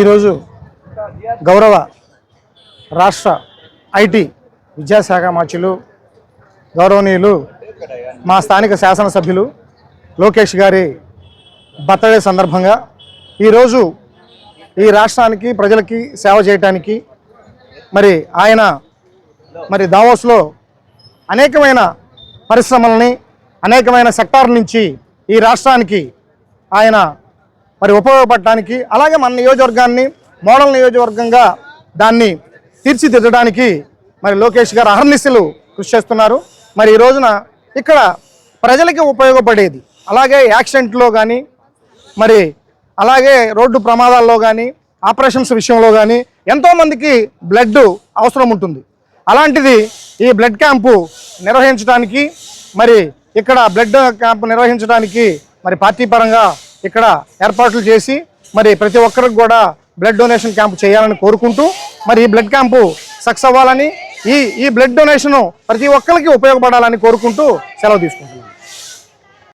ఈరోజు గౌరవ రాష్ట్ర ఐటీ విద్యాశాఖ మార్చులు గౌరవనీయులు మా స్థానిక శాసనసభ్యులు లోకేష్ గారి బర్త్డే సందర్భంగా ఈరోజు ఈ రాష్ట్రానికి ప్రజలకి సేవ చేయటానికి మరి ఆయన మరి దావోస్లో అనేకమైన పరిశ్రమలని అనేకమైన సెక్టార్ నుంచి ఈ రాష్ట్రానికి ఆయన మరి ఉపయోగపడటానికి అలాగే మన నియోజకవర్గాన్ని మోడల్ నియోజకవర్గంగా దాన్ని తీర్చిదిద్దడానికి మరి లోకేష్ గారు అహర్నిశలు కృషి చేస్తున్నారు. మరి ఈ రోజున ఇక్కడ ప్రజలకి ఉపయోగపడేది అలాగే యాక్సిడెంట్లో కానీ మరి అలాగే రోడ్డు ప్రమాదాల్లో కానీ ఆపరేషన్స్ విషయంలో కానీ ఎంతోమందికి బ్లడ్ అవసరం ఉంటుంది. అలాంటిది ఈ బ్లడ్ క్యాంపు నిర్వహించడానికి మరి ఇక్కడ బ్లడ్ క్యాంపు నిర్వహించడానికి మరి పార్టీ పరంగా ఇక్కడ ఏర్పాట్లు చేసి మరి ప్రతి ఒక్కరికి కూడా బ్లడ్ డొనేషన్ క్యాంపు చేయాలని కోరుకుంటూ మరి ఈ బ్లడ్ క్యాంపు సక్సెస్ అవ్వాలని ఈ ఈ బ్లడ్ డొనేషన్ ప్రతి ఒక్కరికి ఉపయోగపడాలని కోరుకుంటూ సెలవు తీసుకుంటున్నాను